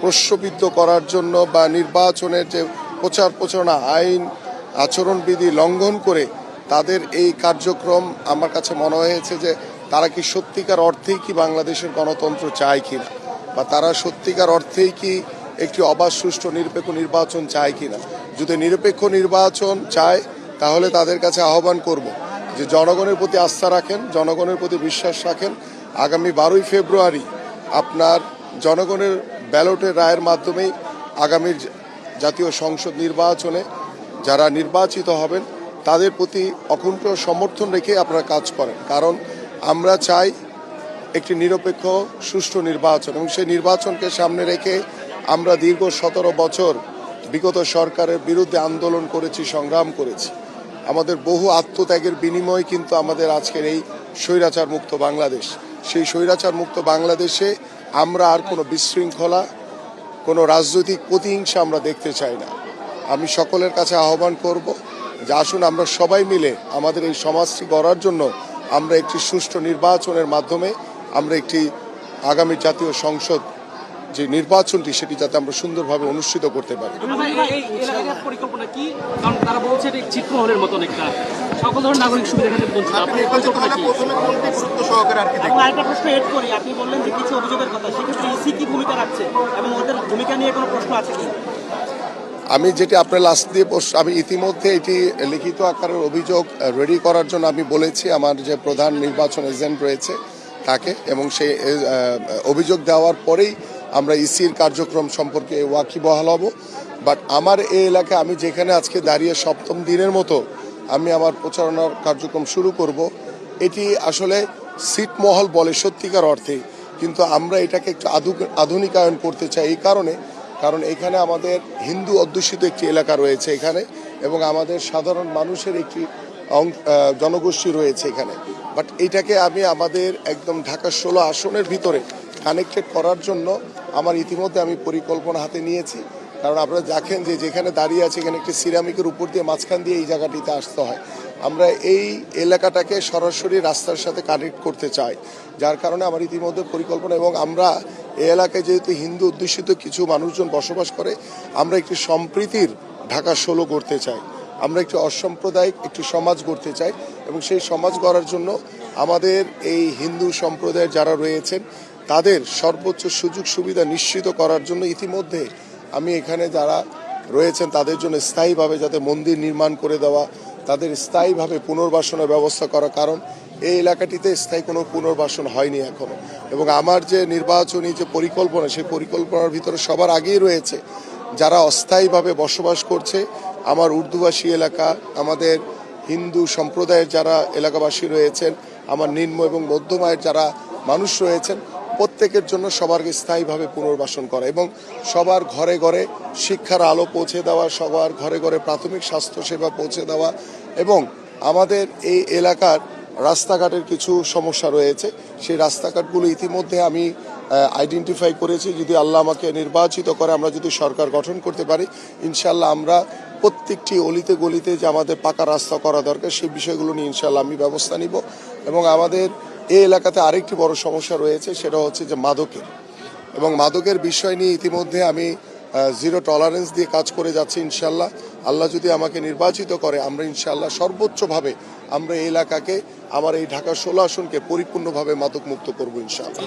প্রশ্নবিদ্ধ করার জন্য বা নির্বাচনের যে প্রচার প্রচারণা, আইন আচরণবিধি লঙ্ঘন করে তাদের এই কার্যক্রম আমার কাছে মনে হয়েছে যে তারা কি সত্যিকার অর্থেই কি বাংলাদেশের গণতন্ত্র চায় কিনা? বা তারা সত্যিকার অর্থেই কি একটি অবাধ, সুষ্ঠু, নিরপেক্ষ নির্বাচন চায় কিনা? যদি নিরপেক্ষ নির্বাচন চায়, তাহলে তাদের কাছে আহ্বান করব যে জনগণের প্রতি আস্থা রাখেন, জনগণের প্রতি বিশ্বাস রাখেন। আগামী বারোই ফেব্রুয়ারি আপনার জনগণের ব্যালটের রায়ের মাধ্যমেই আগামীর জাতীয় সংসদ নির্বাচনে যারা নির্বাচিত হবেন, তাদের প্রতি অকুণ্ঠ সমর্থন রেখে আপনারা কাজ করেন। কারণ আমরা চাই একটি নিরপেক্ষ, সুষ্ঠু নির্বাচন এবং সেই নির্বাচনকে সামনে রেখে আমরা দীর্ঘ সতেরো বছর বিগত সরকারের বিরুদ্ধে আন্দোলন করেছি, সংগ্রাম করেছি। আমাদের বহু আত্মত্যাগের বিনিময়ে কিন্তু আমাদের আজকের এই স্বৈরাচার মুক্ত বাংলাদেশ। সেই স্বৈরাচার মুক্ত বাংলাদেশে আমরা আর কোনো বিশৃঙ্খলা, কোনো রাজনৈতিক প্রতিহিংসা আমরা দেখতে চাই না। আমি সকলের কাছে আহ্বান করব যে আসুন আমরা সবাই মিলে আমাদের এই সমাজটি গড়ার জন্য আমরা একটি সুষ্ঠু নির্বাচনের মাধ্যমে আমরা একটি আগামী জাতীয় সংসদ যে নির্বাচনটি সেটি যাতে আমরা সুন্দরভাবে অনুষ্ঠিত করতে পারি। ভাই, এই এলাকার পরিকল্পনা কি? কারণ তারা বলছে এটা ছিটমহলের মতন একটা সকল ধরনের নাগরিক সুবিধা এখানে বলছে আপনার পরিকল্পনা কি? গুরুত্ব সহকারে আর কি এবং আরেকটা প্রশ্ন এড করি। আপনি বললেন যে কিছু অভিযোগের কথা সেক্ষেত্রে ইসি কি ভূমিকা রাখছে এবং ওদের ভূমিকা নিয়ে কোনো প্রশ্ন আছে কি? আমি যেটি আপনার লাস্ট দিয়ে আমি ইতিমধ্যে এটি লিখিত আকারের অভিযোগ রেডি করার জন্য আমি বলেছি আমার যে প্রধান নির্বাচন এজেন্ট রয়েছে তাকে এবং সেই অভিযোগ দেওয়ার পরেই আমরা ইসির কার্যক্রম সম্পর্কে ওয়াকিবহাল হব। বাট আমার এই এলাকায় আমি যেখানে আজকে দাঁড়িয়ে সপ্তম দিনের মতো আমি আমার প্রচারণার কার্যক্রম শুরু করব, এটি আসলে সিটমহল বলে সত্যিকার অর্থে। কিন্তু আমরা এটাকে একটু আধু- আধুনিকায়ন করতে চাই এই কারণে, কারণ এখানে আমাদের হিন্দু অধ্যুষিত একটি এলাকা রয়েছে এখানে এবং আমাদের সাধারণ মানুষের একটি জনগোষ্ঠী রয়েছে এখানে। বাট এটাকে আমি আমাদের একদম ঢাকা ষোলো আসনের ভিতরে কানেক্টেড করার জন্য আমার ইতিমধ্যে আমি পরিকল্পনা হাতে নিয়েছি। কারণ আপনারা দেখেন যে যেখানে দাঁড়িয়ে আছে এখানে একটি সিরামিকের উপর দিয়ে মাঝখান দিয়ে এই জায়গাটিতে আসতে হয়। আমরা এই এলাকাটাকে সরাসরি রাস্তার সাথে কানেক্ট করতে চাই। যার কারণে আমার ইতিমধ্যে পরিকল্পনা এবং আমরা এই এলাকায় যেহেতু হিন্দু অধ্যুষিত কিছু মানুষজন বসবাস করে, আমরা একটি সম্প্রীতির ঢাকা ষোলো করতে চাই। আমরা একটি অসাম্প্রদায়িক একটি সমাজ গড়তে চাই এবং সেই সমাজ গড়ার জন্য আমাদের এই হিন্দু সম্প্রদায়ের যারা রয়েছেন তাদের সর্বোচ্চ সুযোগ সুবিধা নিশ্চিত করার জন্য ইতিমধ্যে আমি এখানে যারা রয়েছেন, তাদের জন্য স্থায়ীভাবে যাতে মন্দির নির্মাণ করে দেওয়া, তাদের স্থায়ীভাবে পুনর্বাসনের ব্যবস্থা করা, কারণ এই এলাকাটিতে স্থায়ী কোনো পুনর্বাসন হয়নি এখনও। এবং আমার যে নির্বাচনী যে পরিকল্পনা, সেই পরিকল্পনার ভিতরে সবার আগেই রয়েছে, যারা অস্থায়ীভাবে বসবাস করছে, আমার উর্দুভাষী এলাকা, আমাদের হিন্দু সম্প্রদায়ের যারা এলাকাবাসী রয়েছেন, আমার নিম্ন এবং মধ্যম আয়ের যারা মানুষ রয়েছেন প্রত্যেকের জন্য সবার স্থায়ীভাবে পুনর্বাসন করা এবং সবার ঘরে ঘরে শিক্ষার আলো পৌঁছে দেওয়া, সবার ঘরে ঘরে প্রাথমিক স্বাস্থ্যসেবা পৌঁছে দেওয়া এবং আমাদের এই এলাকার রাস্তাঘাটের কিছু সমস্যা রয়েছে। সেই রাস্তাঘাটগুলো ইতিমধ্যে আমি আইডেন্টিফাই করেছি। যদি আল্লাহ আমাকে নির্বাচিত করে, আমরা যদি সরকার গঠন করতে পারি ইনশাল্লাহ আমরা প্রত্যেকটি অলিতে গলিতে যে আমাদের পাকা রাস্তা করা দরকার, সেই বিষয়গুলো নিয়ে ইনশাল্লাহ আমি ব্যবস্থা নিব এবং আমাদের এই এলাকাতে আরেকটি বড় সমস্যা রয়েছে, সেটা হচ্ছে যে মাদকের। এবং মাদকের বিষয় নিয়ে ইতিমধ্যে আমি জিরো টলারেন্স দিয়ে কাজ করে যাচ্ছি ইনশাল্লাহ আল্লাহ যদি আমাকে নির্বাচিত করে, আমরা ইনশাল্লাহ সর্বোচ্চভাবে আমরা এই এলাকাকে, আমার এই ঢাকা ষোলো আসনকে পরিপূর্ণভাবে মাদক মুক্ত করব ইনশাল্লাহ